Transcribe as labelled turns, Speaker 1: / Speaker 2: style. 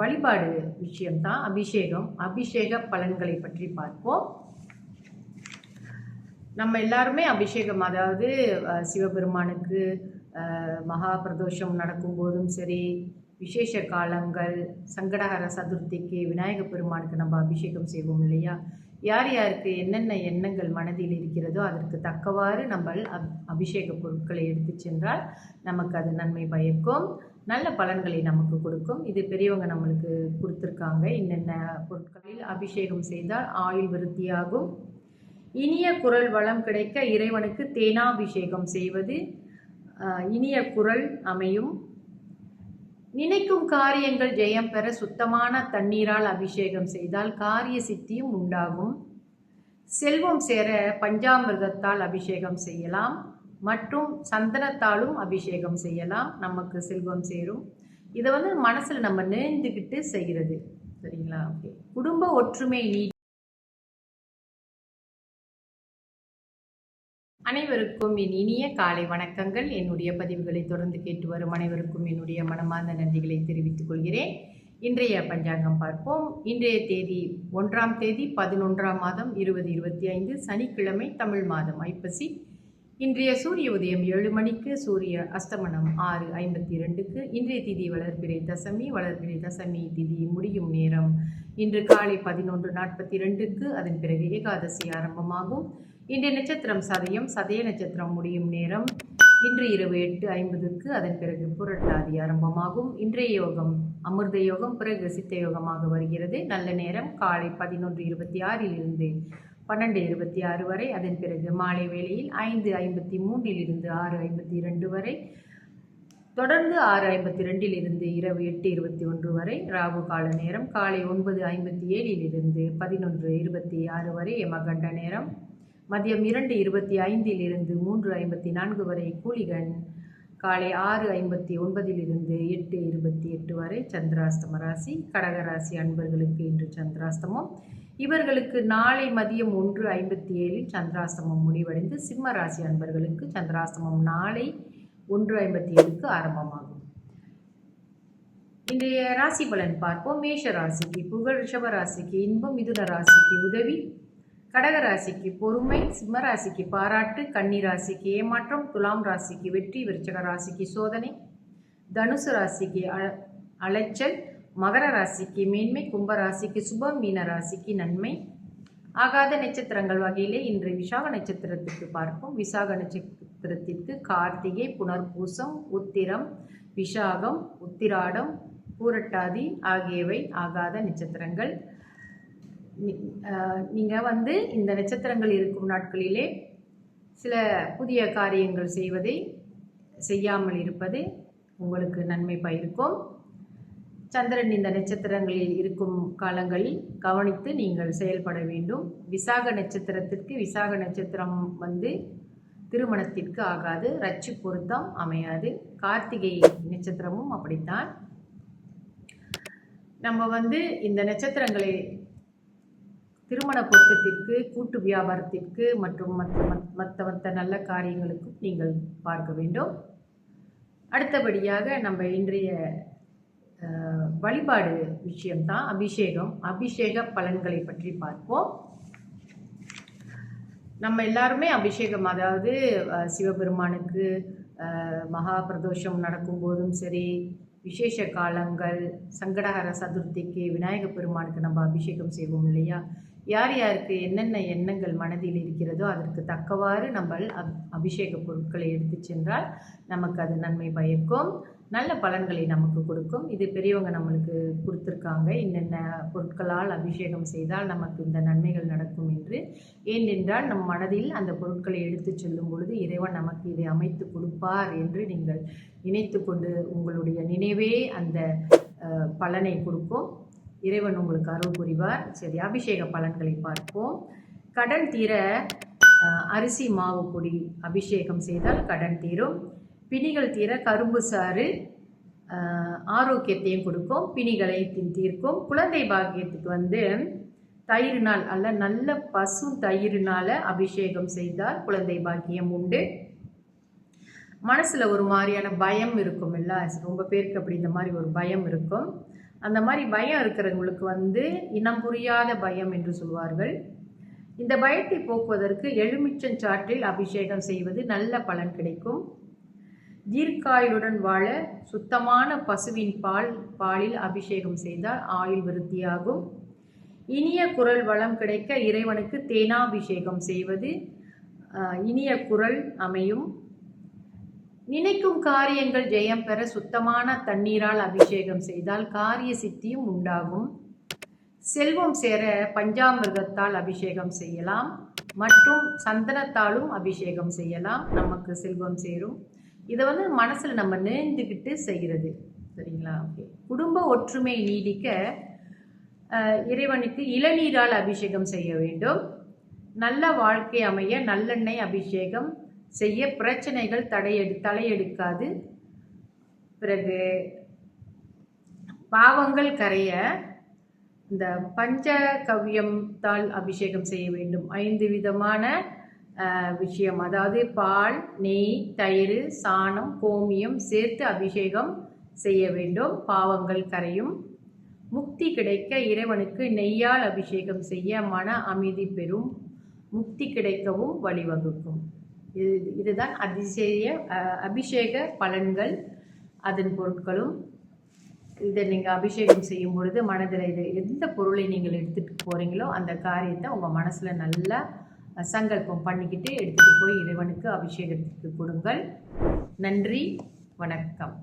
Speaker 1: வழிபாடு விஷயம்தான் அபிஷேகம். அபிஷேக பலன்களை பற்றி பார்ப்போம். நம்ம எல்லாருமே அபிஷேகம் அதாவது சிவபெருமானுக்கு மகா பிரதோஷம் நடக்கும்போதும் சரி விசேஷ காலங்கள் சங்கடஹர சதுர்த்திக்கு விநாயக பெருமானுக்கு நம்ம அபிஷேகம் செய்வோம் இல்லையா? யார் யாருக்கு என்னென்ன எண்ணங்கள் மனதில் இருக்கிறதோ அதற்கு தக்கவாறு நம்ம அப் அபிஷேக பொருட்களை எடுத்து சென்றால் நமக்கு அது நன்மை பயக்கும். நல்ல பலன்களை நமக்கு கொடுக்கும். இது பெரியவங்க நம்மளுக்கு கொடுத்துருக்காங்க. என்னென்ன பொருட்களில் அபிஷேகம் செய்தால் ஆயுள் விருத்தியாகும். இனிய குரல் வளம் கிடைக்க இறைவனுக்கு தேனாபிஷேகம் செய்வது இனிய குரல் அமையும். நினைக்கும் காரியங்கள் ஜெயம் பெற சுத்தமான தண்ணீரால் அபிஷேகம் செய்தால் காரிய சித்தியும் உண்டாகும். செல்வம் சேர பஞ்சாமிர்தத்தால் அபிஷேகம் செய்யலாம். மற்றும் சந்தனத்தாலும் அபிஷேகம் செய்யலாம். நமக்கு செல்வம் சேரும். இதை வந்து மனசில் நம்ம நினைந்துக்கிட்டு செய்கிறது சரிங்களா? ஓகே. குடும்ப ஒற்றுமை நீ அனைவருக்கும் என் இனிய காலை வணக்கங்கள். என்னுடைய பதிவுகளை தொடர்ந்து கேட்டு வரும் அனைவருக்கும் என்னுடைய மனமார்ந்த நன்றிகளை தெரிவித்துக் கொள்கிறேன். இன்றைய பஞ்சாங்கம் பார்ப்போம். இன்றைய தேதி ஒன்றாம் தேதி பதினொன்றாம் மாதம் இருபது இருபத்தி ஐந்து சனிக்கிழமை தமிழ் மாதம் ஐப்பசி. இன்றைய சூரிய உதயம் ஏழு மணிக்கு சூரிய அஸ்தமனம் ஆறு ஐம்பத்தி இரண்டுக்கு. இன்றைய திதி வளர்பிறை தசமி வளர்பிறை தசமி திதி முடியும் நேரம். இன்று காலை பதினொன்று நாற்பத்தி ரெண்டுக்கு அதன் பிறகு ஏகாதசி ஆரம்பமாகும். இன்றைய நட்சத்திரம் சதயம் சதய நட்சத்திரம் முடியும் நேரம். இன்று இரவு எட்டு ஐம்பதுக்கு அதன் பிறகு புரட்டாதி ஆரம்பமாகும். இன்றைய யோகம் அமிர்த யோகம் பிறகு சித்த யோகமாக வருகிறது. நல்ல நேரம் காலை பதினொன்று இருபத்தி ஆறிலிருந்து பன்னெண்டு இருபத்தி ஆறு வரை அதன் பிறகு மாலை வேளையில் ஐந்து ஐம்பத்தி மூன்றில் இருந்து ஆறு ஐம்பத்தி இரண்டு வரை தொடர்ந்து ஆறு ஐம்பத்தி ரெண்டில் இருந்து இரவு எட்டு இருபத்தி ஒன்று வரை ராகு கால நேரம் காலை ஒன்பது ஐம்பத்தி ஏழில் இருந்து பதினொன்று இருபத்தி ஆறு வரை எமகண்ட நேரம். மதியம் இரண்டு இருபத்தி ஐந்தில் இருந்து மூன்று ஐம்பத்தி நான்கு வரை கூலிகன் காலை ஆறு ஐம்பத்தி ஒன்பதிலிருந்து எட்டு இருபத்தி எட்டு வரை சந்திராஸ்தம ராசி கடகராசி அன்பர்களுக்கு இன்று சந்திராஸ்தமம் இவர்களுக்கு நாளை மதியம் ஒன்று ஐம்பத்தி ஏழில் சந்திராஸ்தமம் முடிவடைந்து சிம்ம ராசி அன்பர்களுக்கு சந்திராஸ்தமம் நாளை ஒன்று ஐம்பத்தி ஏழுக்கு ஆரம்பமாகும். இன்றைய ராசி பலன் பார்ப்போம். மேஷ ராசிக்கு புகழ் ரிஷப ராசிக்கு இன்பம் மிதுன ராசிக்கு உதவி. கடக ராசிக்கு பொறுமை சிம்மராசிக்கு பாராட்டு கன்னிராசிக்கு ஏமாற்றம் துலாம் ராசிக்கு வெற்றி விருச்சக ராசிக்கு சோதனை தனுசு ராசிக்கு அ- அலைச்சல் மகர ராசிக்கு மேன்மை கும்ப ராசிக்கு சுபம் மீன ராசிக்கு நன்மை. ஆகாத நட்சத்திரங்கள் வகையிலே இன்று விசாக நட்சத்திரத்திற்கு பார்ப்போம். விசாக நட்சத்திரத்திற்கு கார்த்திகை புனர்பூசம் உத்திரம் விசாகம் உத்திராடம் பூரட்டாதி ஆகியவை ஆகாத நட்சத்திரங்கள். நீங்கள் வந்து இந்த நட்சத்திரங்கள் இருக்கும் நாட்களிலே சில புதிய காரியங்கள் செய்வதை செய்யாமல் இருப்பது உங்களுக்கு நன்மை பயிருக்கும் சந்திரன் இந்த நட்சத்திரங்களில் இருக்கும் காலங்களில் கவனித்து நீங்கள் செயல்பட வேண்டும். விசாக நட்சத்திரத்திற்கு விசாக நட்சத்திரம் வந்து திருமணத்திற்கு ஆகாது. ரட்சி பொருத்தம் அமையாது. கார்த்திகை நட்சத்திரமும் அப்படித்தான். நம்ம வந்து இந்த நட்சத்திரங்களை திருமண பொருத்தத்திற்கு கூட்டு வியாபாரத்திற்கு மற்றும் மற்ற மத்- மற்ற மற்ற நல்ல காரியங்களுக்கும் நீங்கள் பார்க்க வேண்டும். அடுத்தபடியாக நம்ம இன்றைய வழிபாடு விஷயம்தான் அபிஷேகம். அபிஷேக பலன்களை பற்றி பார்ப்போம். நம்ம எல்லாருமே அபிஷேகம் அதாவது சிவபெருமானுக்கு மகா பிரதோஷம் நடக்கும்போதும் சரி விசேஷ காலங்கள் சங்கடஹர சதுர்த்திக்கு விநாயகப் பெருமானுக்கு நம்ம அபிஷேகம் செய்வோம் இல்லையா? யார் யாருக்கு என்னென்ன எண்ணங்கள் மனதில் இருக்கிறதோ அதற்கு தக்கவாறு நம்ம அப் அபிஷேக பொருட்களை எடுத்து சென்றால் நமக்கு அது நன்மை பயக்கும். நல்ல பலன்களை நமக்கு கொடுக்கும். இது பெரியவங்க நம்மளுக்கு கொடுத்துருக்காங்க. என்னென்ன பொருட்களால் அபிஷேகம் செய்தால் நமக்கு இந்த நன்மைகள் நடக்கும் என்று. ஏனென்றால் நம் மனதில் அந்த பொருட்களை எடுத்து செல்லும் பொழுது இறைவன் நமக்கு இதை அமைத்து கொடுப்பார் என்று நீங்கள் நினைத்து கொண்டு உங்களுடைய நினைவே அந்த பலனை கொடுக்கும். இறைவன் உங்களுக்கு அருள் புரிவார். சரி அபிஷேக பலன்களை பார்ப்போம். கடன் தீர அரிசி மாவு பொடி அபிஷேகம் செய்தால் கடன் தீரும். பிணிகள் தீர கரும்பு சாறு ஆரோக்கியத்தையும் கொடுக்கும். பிணிகளை தீர்க்கும். குழந்தை பாக்கியத்துக்கு வந்து தயிரினால் அல்ல நல்ல பசு தயிரினால அபிஷேகம் செய்தால் குழந்தை பாக்கியம் உண்டு. மனசில் ஒரு மாதிரியான பயம் இருக்கும் இல்லை? ரொம்ப பேருக்கு அப்படி இந்த மாதிரி ஒரு பயம் இருக்கும். அந்த மாதிரி பயம் இருக்கிறவங்களுக்கு வந்து இனம் புரியாத பயம் என்று சொல்வார்கள். இந்த பயத்தை போக்குவதற்கு எலுமிச்சஞ்சாற்றில் அபிஷேகம் செய்வது நல்ல பலன் கிடைக்கும். தீர்க்காயுடன் வாழ சுத்தமான பசுவின் பால் பாலில் அபிஷேகம் செய்தால் ஆயுள் விருத்தியாகும். இனிய குரல் வளம் கிடைக்க இறைவனுக்கு தேனாபிஷேகம் செய்வது இனிய குரல் அமையும். நினைக்கும் காரியங்கள் ஜெயம் பெற சுத்தமான தண்ணீரால் அபிஷேகம் செய்தால் காரிய சித்தியும் உண்டாகும். செல்வம் சேர பஞ்சாமிர்தத்தால் அபிஷேகம் செய்யலாம். மற்றும் சந்தனத்தாலும் அபிஷேகம் செய்யலாம். நமக்கு செல்வம் சேரும். இதை வந்து மனசில் நம்ம நினைந்துக்கிட்டு செய்கிறது சரிங்களா? ஓகே. குடும்ப ஒற்றுமை நீடிக்க இறைவனுக்கு இளநீரால் அபிஷேகம் செய்ய வேண்டும். நல்ல வாழ்க்கை அமைய நல்லெண்ணெய் அபிஷேகம் செய்ய பிரச்சனைகள் தடையெடு தலையெடுக்காது. பிறகு பாவங்கள் கரைய இந்த பஞ்சகவ்யத்தால் அபிஷேகம் செய்ய வேண்டும். ஐந்து விதமான விஷயம். அதாவது பால் நெய் தயிர் சாணம் கோமியம் சேர்த்து அபிஷேகம் செய்ய வேண்டும். பாவங்கள் கரையும். முக்தி கிடைக்க இறைவனுக்கு நெய்யால் அபிஷேகம் செய்ய மன அமைதி பெறும். முக்தி கிடைக்கவும் வழிவகுக்கும். இது இதுதான் அதிசய அபிஷேக பலன்கள் அதன் பொருட்களும். இதை நீங்கள் அபிஷேகம் செய்யும் பொழுது மனதில் இது எந்த பொருளை நீங்கள் எடுத்துகிட்டு போகிறீங்களோ அந்த காரியத்தை உங்கள் மனசில் நல்லா சங்கல்பம் பண்ணிக்கிட்டு எடுத்துகிட்டு போய் இறைவனுக்கு அபிஷேகத்துக்கு கொடுங்கள். நன்றி வணக்கம்.